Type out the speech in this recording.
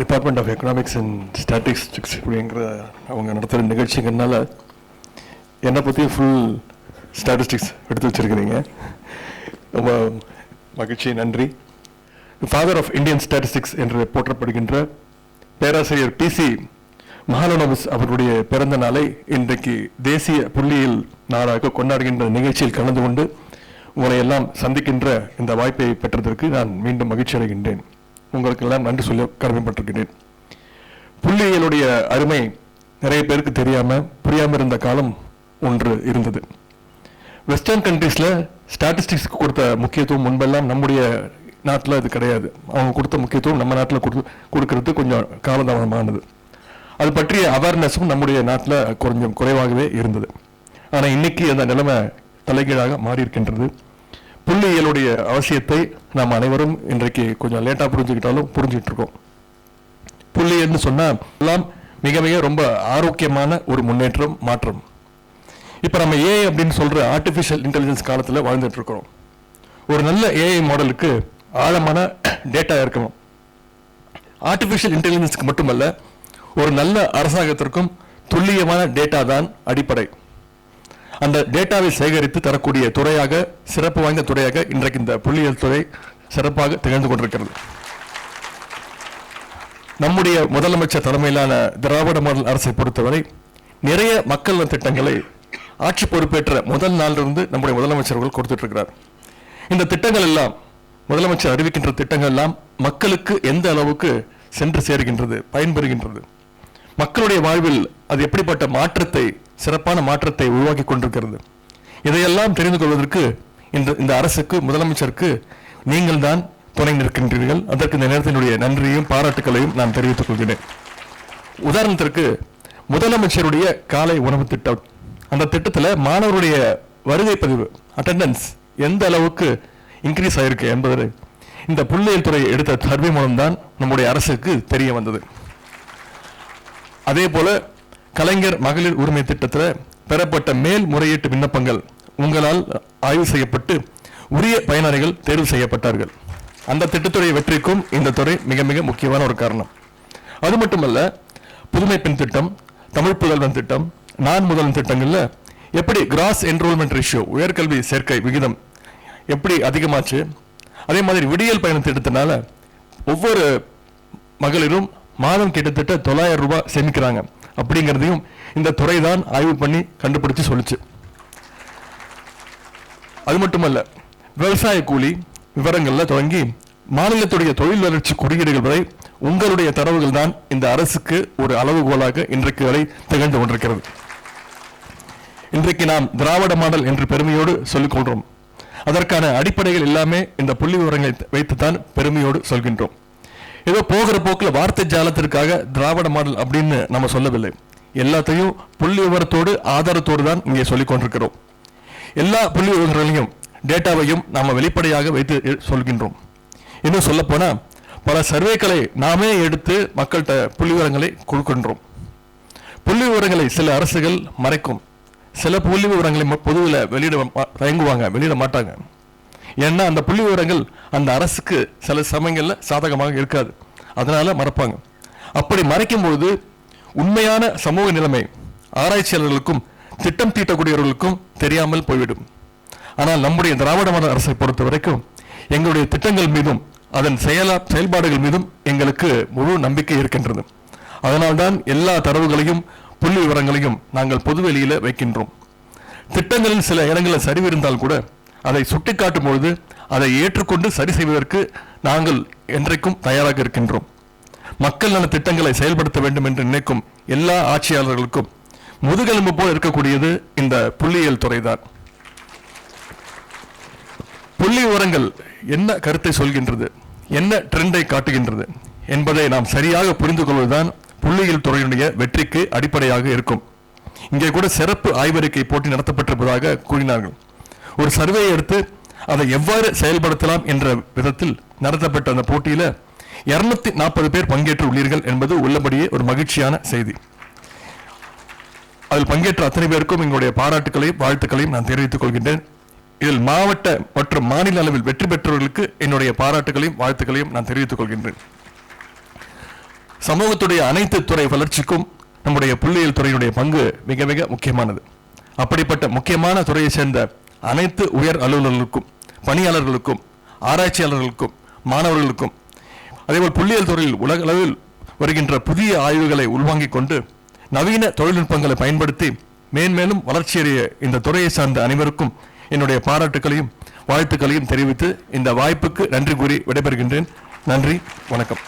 Department of economics and statistics அப்படிங்கிற அவங்க நடத்துகிற நிகழ்ச்சிங்கிறனால என்னை பற்றி ஃபுல் ஸ்டாட்டிஸ்டிக்ஸ் எடுத்து வச்சிருக்கிறீங்க. ரொம்ப மகிழ்ச்சி நன்றி. ஃபாதர் ஆஃப் இந்தியன் ஸ்டாட்டிஸ்டிக்ஸ் என்று போற்றப்படுகின்ற பேராசிரியர் பிசி மகாலனோபஸ் அவருடைய பிறந்த நாளை இன்றைக்கு தேசிய புள்ளியியல் நாளாக கொண்டாடுகின்ற நிகழ்ச்சியில் கலந்து கொண்டு உங்களை எல்லாம் சந்திக்கின்ற இந்த வாய்ப்பை பெற்றதற்கு நான் மீண்டும் மகிழ்ச்சி அடைகின்றேன் உங்களுக்கு எல்லாம் நன்றி சொல்ல கடமைப்பட்டிருக்கிறேன். புள்ளியியலுடைய அருமை நிறைய பேருக்கு தெரியாமல் புரியாமல் இருந்த காலம் ஒன்று இருந்தது. வெஸ்டர்ன் கண்ட்ரீஸில் ஸ்டாட்டிஸ்டிக்ஸ்க்கு கொடுத்த முக்கியத்துவம் முன்பெல்லாம் நம்முடைய நாட்டில் அது கிடையாது. அவங்க கொடுத்த முக்கியத்துவம் நம்ம நாட்டில் கொடு கொடுக்கறது கொஞ்சம் காலதாமதமானது. அது பற்றிய அவேர்னஸும் நம்முடைய நாட்டில் கொஞ்சம் குறைவாகவே இருந்தது. ஆனால் இன்னைக்கு அந்த நிலைமை தலைகீழாக மாறி இருக்கின்றது புள்ளியியலுடைய அவசியத்தை நாம் அனைவரும் இன்றைக்கு கொஞ்சம் லேட்டாக புரிஞ்சுக்கிட்டாலும் புரிஞ்சுக்கிட்டு இருக்கோம் புள்ளியல்னு சொன்னால் எல்லாம் மிக மிக ரொம்ப ஆரோக்கியமான ஒரு முன்னேற்றம் மாற்றம். இப்போ நம்ம ஏஐ அப்படின்னு சொல்கிற ஆர்டிஃபிஷியல் இன்டெலிஜென்ஸ் காலத்தில் வாழ்ந்துட்டு இருக்கிறோம் ஒரு நல்ல ஏஐ மாடலுக்கு ஆழமான டேட்டா இருக்கணும். ஆர்டிஃபிஷியல் இன்டெலிஜென்ஸ்க்கு மட்டுமல்ல ஒரு நல்ல அரசாங்கத்திற்கும் துல்லியமான டேட்டா தான் அடிப்படை. அந்த டேட்டாவை சேகரித்து தரக்கூடிய துறையாக சிறப்பு வாய்ந்த துறையாக இன்றைக்கு இந்த புள்ளியியல் துறை சிறப்பாக திகழ்ந்து கொண்டிருக்கிறது. நம்முடைய முதலமைச்சர் தலைமையிலான திராவிட மாடல் அரசை பொறுத்தவரை நிறைய மக்கள் நல திட்டங்களை ஆட்சி பொறுப்பேற்ற முதல் நாளிலிருந்து நம்முடைய முதலமைச்சர்கள் கொடுத்துட்டு இருக்கிறார் இந்த திட்டங்கள் எல்லாம் முதலமைச்சர் அறிவிக்கின்ற திட்டங்கள் எல்லாம் மக்களுக்கு எந்த அளவுக்கு சென்று சேர்கின்றது பயன்பெறுகின்றது? மக்களுடைய வாழ்வில் அது எப்படிப்பட்ட மாற்றத்தை சிறப்பான மாற்றத்தை உருவாக்கி கொண்டிருக்கிறது. இதையெல்லாம் தெரிந்து கொள்வதற்கு இந்த இந்த அரசுக்கு முதலமைச்சருக்கு நீங்கள் தான் துணை நிற்கின்றீர்கள். அதற்கு இந்த நேரத்தினுடைய நன்றியும் பாராட்டுக்களையும் நான் தெரிவித்துக் கொள்கிறேன். உதாரணத்திற்கு முதலமைச்சருடைய காலை உணவு திட்டம். அந்த திட்டத்தில் மாணவருடைய வருகை பதிவு அட்டெண்டன்ஸ் எந்த அளவுக்கு இன்க்ரீஸ் ஆயிருக்கு என்பது இந்த புள்ளியியல் துறை எடுத்த சர்வே மூலம்தான் நம்முடைய அரசுக்கு தெரிய வந்தது. அதே போல கலைஞர் மகளிர் உரிமை திட்டத்தில் பெறப்பட்ட மேல் முறையீட்டு விண்ணப்பங்கள் உங்களால் ஆய்வு செய்யப்பட்டு உரிய பயனாளிகள் தேர்வு செய்யப்பட்டார்கள். அந்த திட்டத்துறை வெற்றிக்கும் இந்த துறை மிக மிக முக்கியமான ஒரு காரணம். அது மட்டுமல்ல புதுமை பெண் திட்டம் தமிழ் புதல்வன் திட்டம் நான் முதல்வன் திட்டங்களில் எப்படி கிராஸ் என்ரோல்மெண்ட் ரேஷியோ உயர்கல்வி சேர்க்கை விகிதம் எப்படி அதிகமாச்சு அதே மாதிரி விடியல் பயணம் திட்டத்தினால ஒவ்வொரு மகளிரும் மாதம் கிட்டத்தட்ட தொள்ளாயிரம் ரூபாய் சேமிக்கிறாங்க. அப்படிங்கிறதையும் இந்த துறை தான் ஆய்வு பண்ணி கண்டுபிடிச்சு சொல்லுச்சு. அது மட்டுமல்ல விவசாய கூலி விவரங்களில் தொடங்கி மாநிலத்துடைய தொழில் வளர்ச்சி குறியீடுகள் வரை உங்களுடைய தரவுகள் தான் இந்த அரசுக்கு ஒரு அளவுகோலாக இன்றைக்கு வரை திகழ்ந்து கொண்டிருக்கிறது. இன்றைக்கு நாம் திராவிட மாடல் என்று பெருமையோடு சொல்லிக் கொள்கிறோம் அதற்கான அடிப்படைகள் எல்லாமே இந்த புள்ளி விவரங்களை வைத்துத்தான் பெருமையோடு சொல்கின்றோம். ஏதோ போகிற போக்கில் வார்த்தை ஜாலத்திற்காக திராவிட மாடல் அப்படின்னு நம்ம சொல்லவில்லை. எல்லாத்தையும் புள்ளி விவரத்தோடு ஆதாரத்தோடு தான் இங்கே சொல்லிக் கொண்டிருக்கிறோம். எல்லா புள்ளி விவரங்களையும் டேட்டாவையும் நாம் வெளிப்படையாக வைத்து சொல்கின்றோம். இன்னும் சொல்லப்போனால் பல சர்வேக்களை நாமே எடுத்து மக்கள்கிட்ட புள்ளி விவரங்களை கொடுக்கின்றோம். புள்ளி விவரங்களை சில அரசுகள் மறைக்கும். சில புள்ளி விவரங்களை ம- பொதுவில் வெளியிட மா- தயங்குவாங்க வெளியிட மாட்டாங்க. ஏன்னா அந்த புள்ளி விவரங்கள் அந்த அரசுக்கு சில சமயங்களில் சாதகமாக இருக்காது. அதனால மறப்பாங்க. அப்படி மறைக்கும்போது உண்மையான சமூக நிலைமை ஆராய்ச்சியாளர்களுக்கும் திட்டம் தீட்டக்கூடியவர்களுக்கும் தெரியாமல் போய்விடும். ஆனால் நம்முடைய திராவிட மாடல் அரசை பொறுத்த வரைக்கும் எங்களுடைய திட்டங்கள் மீதும் அதன் செயலா செயல்பாடுகள் மீதும் எங்களுக்கு முழு நம்பிக்கை இருக்கின்றது. அதனால்தான் எல்லா தரவுகளையும் புள்ளி விவரங்களையும் நாங்கள் பொதுவெளியில வைக்கின்றோம். திட்டங்களில் சில இடங்களில் சரிவு இருந்தால் கூட அதை சுட்டிக்காட்டும் பொழுது அதை ஏற்றுக்கொண்டு சரி செய்வதற்கு நாங்கள் என்றைக்கும் தயாராக இருக்கின்றோம். மக்கள் நல திட்டங்களை செயல்படுத்த வேண்டும் என்று நினைக்கும் எல்லா ஆட்சியாளர்களுக்கும் முதுகெலும்பு போல் இருக்கக்கூடியது இந்த புள்ளியியல் துறைதான். புள்ளி விவரங்கள் என்ன கருத்தை சொல்கின்றது? என்ன ட்ரெண்டை காட்டுகின்றது? என்பதை நாம் சரியாக புரிந்து கொள்வதுதான் புள்ளியியல் துறையினுடைய வெற்றிக்கு அடிப்படையாக இருக்கும். இங்கே கூட சிறப்பு ஆய்வறிக்கை போட்டி நடத்தப்பட்டிருப்பதாக கூறினார்கள். ஒரு சர்வே எடுத்து அதை எவ்வாறு செயல்படுத்தலாம் என்ற விதத்தில் நடத்தப்பட்ட அந்த போட்டியில் இருநூத்தி நாற்பது பேர் பங்கேற்று உள்ளீர்கள் என்பது உள்ளபடியே ஒரு மகிழ்ச்சியான செய்தி. அதில் பங்கேற்ற அத்தனை பேருக்கும் எங்களுடைய பாராட்டுகளையும் வாழ்த்துக்களையும் நான் தெரிவித்துக் கொள்கின்றேன். இதில் மாவட்ட மற்றும் மாநில அளவில் வெற்றி பெற்றவர்களுக்கு என்னுடைய பாராட்டுகளையும் வாழ்த்துக்களையும் நான் தெரிவித்துக் கொள்கின்றேன். சமூகத்துடைய அனைத்து துறை வளர்ச்சிக்கும் நம்முடைய புள்ளியியல் துறையினுடைய பங்கு மிக மிக முக்கியமானது. அப்படிப்பட்ட முக்கியமான துறையை சேர்ந்த அனைத்து உயர் அலுவலர்களுக்கும் பணியாளர்களுக்கும் ஆராய்ச்சியாளர்களுக்கும் மாணவர்களுக்கும் அதேபோல் புள்ளியியல் துறையில் உலக அளவில் வருகின்ற புதிய ஆய்வுகளை உள்வாங்கிக் கொண்டு நவீன தொழில்நுட்பங்களை பயன்படுத்தி மேன்மேலும் வளர்ச்சியடைய இந்த துறையை சார்ந்த அனைவருக்கும் என்னுடைய பாராட்டுக்களையும் வாழ்த்துக்களையும் தெரிவித்து இந்த வாய்ப்புக்கு நன்றி கூறி விடைபெறுகின்றேன். நன்றி வணக்கம்.